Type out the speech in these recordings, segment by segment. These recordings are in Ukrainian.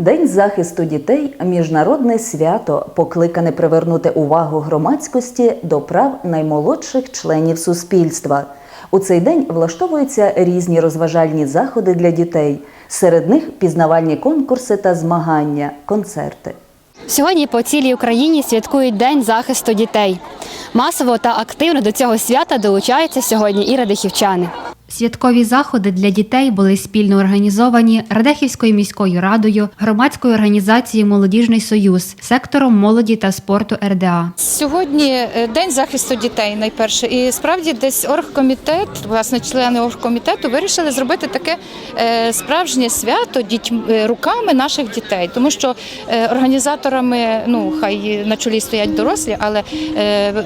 День захисту дітей міжнародне свято, покликане привернути увагу громадськості до прав наймолодших членів суспільства. У цей день влаштовуються різні розважальні заходи для дітей. Серед них пізнавальні конкурси та змагання, концерти. Сьогодні по цілій Україні святкують День захисту дітей. Масово та активно до цього свята долучаються сьогодні і радихівчани. Святкові заходи для дітей були спільно організовані Радехівською міською радою, громадською організацією Молодіжний союз, сектором молоді та спорту РДА. Сьогодні е, день захисту дітей найперше, і справді десь оргкомітет, власне, члени оргкомітету вирішили зробити таке е, справжнє свято дітьм е, руками наших дітей, тому що організаторами, ну хай на чолі стоять дорослі, але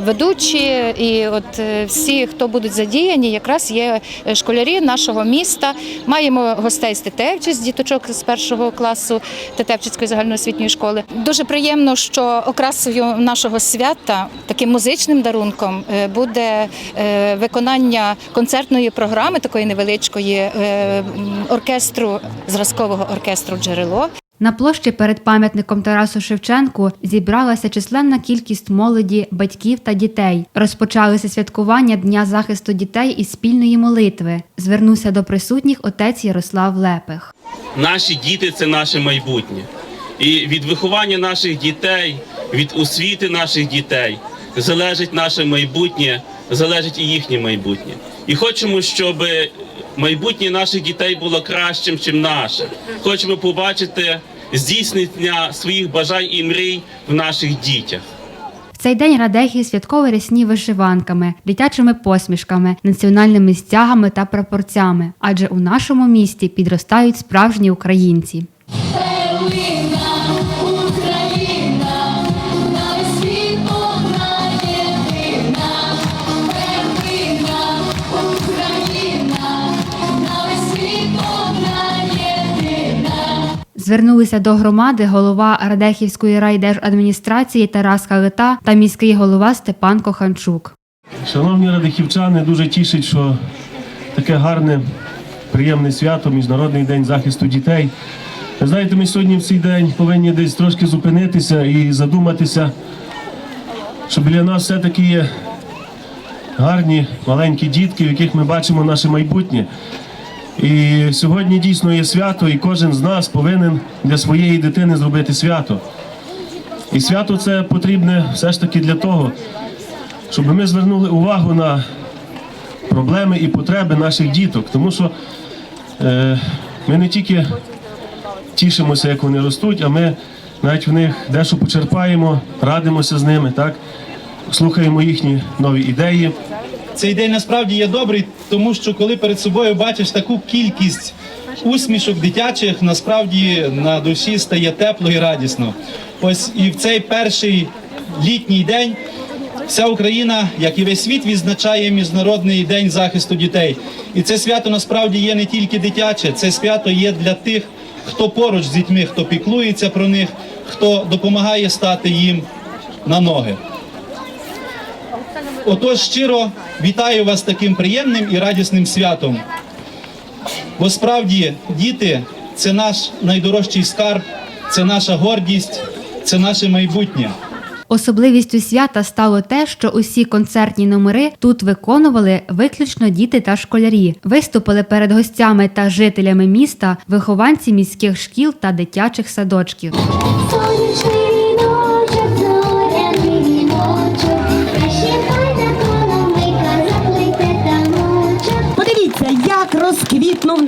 ведучі і от всі, хто будуть задіяні, якраз є школярі нашого міста. Маємо гостей з Тетевчі, з діточок з першого класу Тетевчицької загальноосвітньої школи. Дуже приємно, що окрасою нашого свята таким музичним дарунком е, буде е, виконання концертної програми, такої невеличкої е, оркестру зразкового оркестру Джерело. На площі перед пам'ятником Тарасу Шевченку зібралася численна кількість молоді, батьків та дітей. Розпочалося святкування Дня захисту дітей із спільної молитви. Звернувся до присутніх отець Ярослав Лепих. Наші діти це наше майбутнє. І від виховання наших дітей, від освіти наших дітей залежить наше майбутнє, залежить і їхнє майбутнє. І хочемо, щоб майбутнє наших дітей було кращим, ніж наше. Хочемо побачити здійснення своїх бажань і мрій в наших дітях. Цей день радехи святково рясні вишиванками, дитячими посмішками, національними стягами та прапорцями. Адже у нашому місті підростають справжні українці. Звернулися до громади голова Радехівської райдержадміністрації Тарас Халита та міський голова Степан Коханчук. Шановні радихівчани, дуже тішить, що таке гарне, приємне свято, Міжнародний день захисту дітей. Знаєте, ми сьогодні в цей день повинні десь трошки зупинитися і задуматися, що біля нас все-таки є гарні маленькі дітки, в яких ми бачимо наше майбутнє. І сьогодні дійсно є свято, і кожен з нас повинен для своєї дитини зробити свято. І свято це потрібне все ж таки для того, щоб ми звернули увагу на проблеми і потреби наших діток, тому що е, ми не тільки тішимося, як вони ростуть, а ми навіть в них дещо почерпаємо, радимося з ними, так? слухаємо їхні нові ідеї. Цей день насправді є добрий, тому що коли перед собою бачиш таку кількість усмішок дитячих, насправді на душі стає тепло і радісно. Ось і в цей перший літній день вся Україна, як і весь світ, відзначає Міжнародний день захисту дітей. І це свято насправді є не тільки дитяче, це свято є для тих, хто поруч з дітьми, хто піклується про них, хто допомагає стати їм на ноги. Отож, щиро вітаю вас таким приємним і радісним святом. Бо справді діти це наш найдорожчий скарб, це наша гордість, це наше майбутнє. Особливістю свята стало те, що усі концертні номери тут виконували виключно діти та школярі. Виступили перед гостями та жителями міста вихованці міських шкіл та дитячих садочків.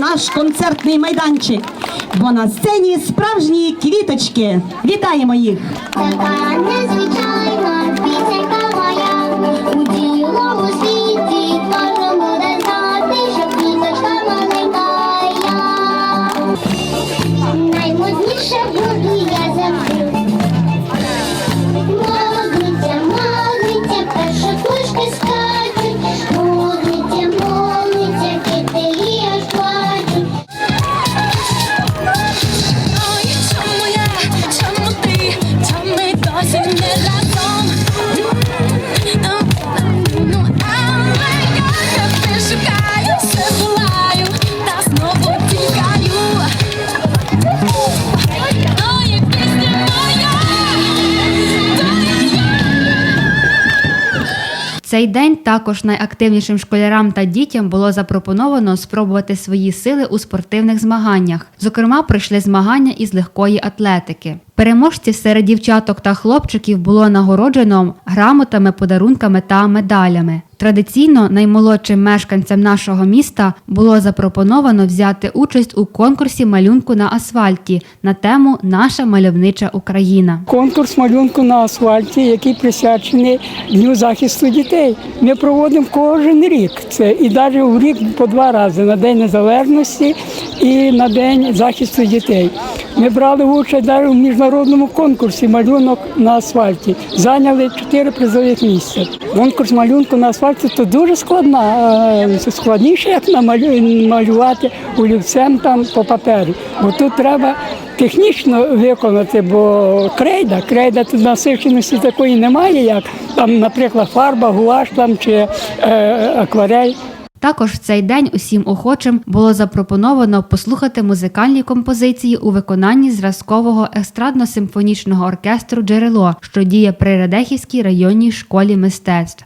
Наш концертний майданчик. Бо на сцені справжні квіточки. Вітаємо їх! Цей день також найактивнішим школярам та дітям було запропоновано спробувати свої сили у спортивних змаганнях. Зокрема, пройшли змагання із легкої атлетики. Переможців серед дівчаток та хлопчиків було нагороджено грамотами, подарунками та медалями. Традиційно наймолодшим мешканцям нашого міста було запропоновано взяти участь у конкурсі малюнку на асфальті на тему Наша мальовнича Україна. конкурс малюнку на асфальті, який присвячений Дню захисту дітей. Ми проводимо кожен рік. Це і навіть у рік по два рази на День Незалежності і на День захисту дітей. Ми брали участь навіть у міжнародному конкурсі малюнок на асфальті. Зайняли чотири призових місця. Конкурс малюнку на асфальті то дуже складна, е, складніше, як малювати олівцем там по папері. Бо тут треба технічно виконати, бо крейда, крейда тут насиченості такої немає, як там, наприклад, фарба, гуаш там чи е, акварель. Також в цей день усім охочим було запропоновано послухати музикальні композиції у виконанні зразкового естрадно-симфонічного оркестру Джерело, що діє при Радехівській районній школі мистецтв.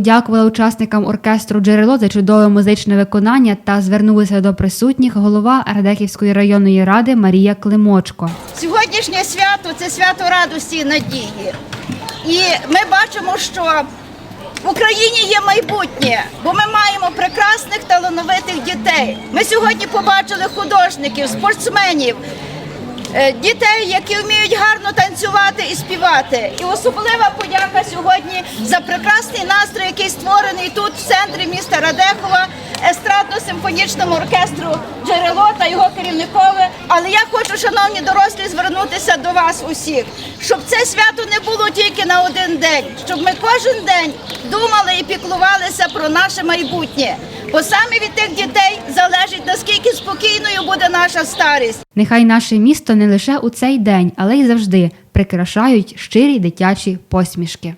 Подякувала учасникам оркестру Джерело за чудове музичне виконання та звернулася до присутніх голова Радехівської районної ради Марія Климочко. Сьогоднішнє свято це свято радості і надії. І ми бачимо, що в Україні є майбутнє, бо ми маємо прекрасних талановитих дітей. Ми сьогодні побачили художників, спортсменів, е, дітей, які вміють гарно танцювати і. І особлива подяка сьогодні за прекрасний настрій, який створений тут, в центрі міста Радехова, естрадно-симфонічному оркестру Джерело та його керівникове. Але я хочу, шановні дорослі, звернутися до вас усіх, щоб це свято не було тільки на один день, щоб ми кожен день думали і піклувалися про наше майбутнє. Бо саме від тих дітей залежить наскільки спокійною буде наша старість. Нехай наше місто не лише у цей день, але й завжди прикрашають щирі дитячі посмішки.